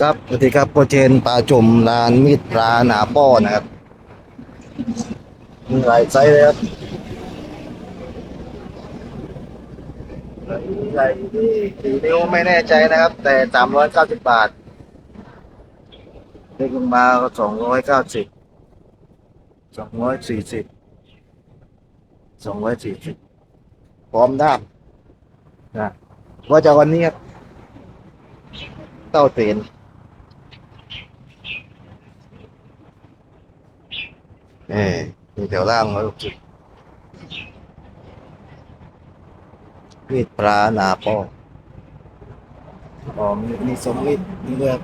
ครับสวัสดีครับโปรเจนปลาจุ่มลานมีดปลาหนาป้อนะครับมีหลายไซส์เลยครับใหญ่ที่สี่นิ้วไม่แน่ใจนะครับ แต่สามร้อยเก้าสิบบาทเล็กลงมาก็สองร้อยเก้าสิบสองร้อยสี่สิบสองร้อยสี่สิบพร้อมด้ามนะว่าจะวันนี้ครับเต้าเตน เออมีแถวล่างมาลูกจิมีดปลาหนาป้ออ๋อมีมีสมมีดมีเลือด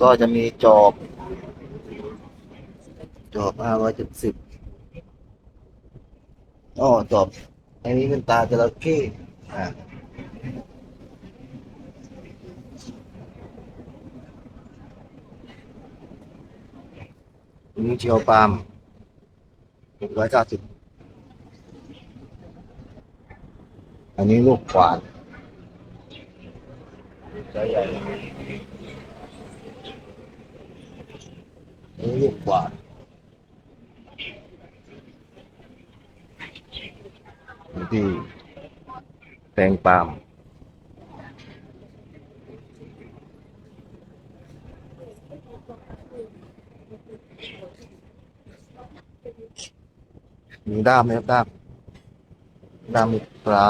ก็จะมีจอบ จอบห้าร้อยเจ็ดสิบอ๋อจอบ อันนี้เป็นตาจระเข้อ่าอันนี้เชียวปาล์มหกร้อยเก้าสิบอันนี้ลูกขวานใหญ่ใหญ่อันนี้ลูกขวาน ที่แตงปาล์มมีด้ามไหมครับด้ามด้ามมีปลา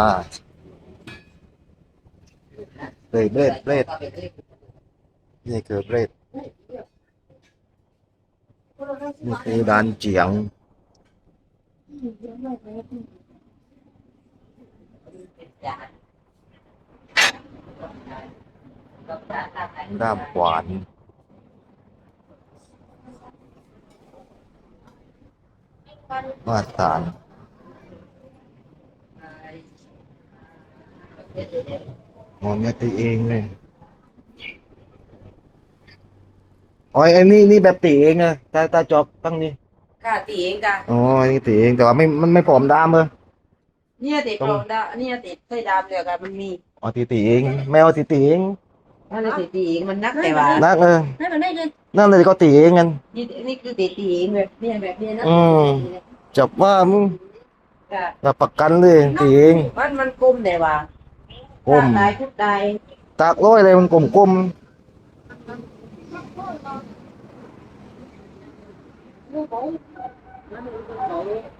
เบรดเบรดเบรดนี่คือเบรดนี่คือดานเจียง ด้ามขวานมาตรฐานมองเนี่ยตีเองเลยอ๋อไอ้นี่นี่แบบตีเองอะตาตาจอบตั้งนี่ค่ะตีเองค่ะ อ๋ออันนี่ตีเองแต่ว่าไม่ มันไม่ผอมด้ามเลย เนี่ยติดกรองดาเนี่ยติดไส้ดำเลยค่ะมันมีอ๋อตีตีเองแมวตีตีเองนั่นเลยติดตีเองมันนักแต่ว่านักเออให้มันได้เลยนั่นเลยก็ตีเองกันนี่นี่คือติดตีเองเลยเนี่ยแบบเนี้ยนะอืมจับว่ามึงค่ะจับประกันเลยตีเองมันมันกลมแต่ว่าก้มตายทุกตายตากร้อยเลยมันกลมกลมลูกเขาแล้วมันก็เขาเห็นเนี่ยลูกตัวนู้นเนี่ยตัวตัวตัวหลัง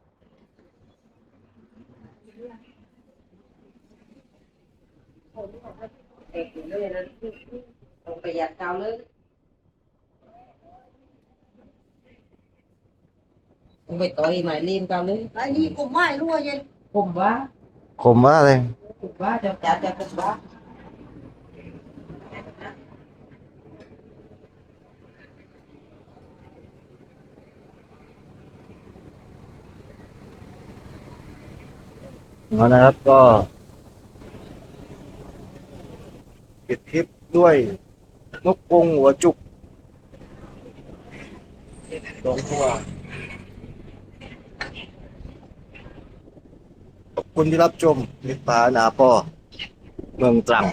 ยเลยตีเองนั่นแหละตาเด็กอยู่เลยนะต้องปยัดเกาเลยต้องไปต่อยหมายเลียนเกาเลยไอ้นี่กูไม่รู้ว่าเย็นผมว่าขมว่าเลยผมว่าจะจัดจะผมว่าเอานะครับก็ ปิดคลิปด้วยนกกรงหัวจุกสองตัวขอบคุณที่รับชมมิตรปานาปอเมืองตรัง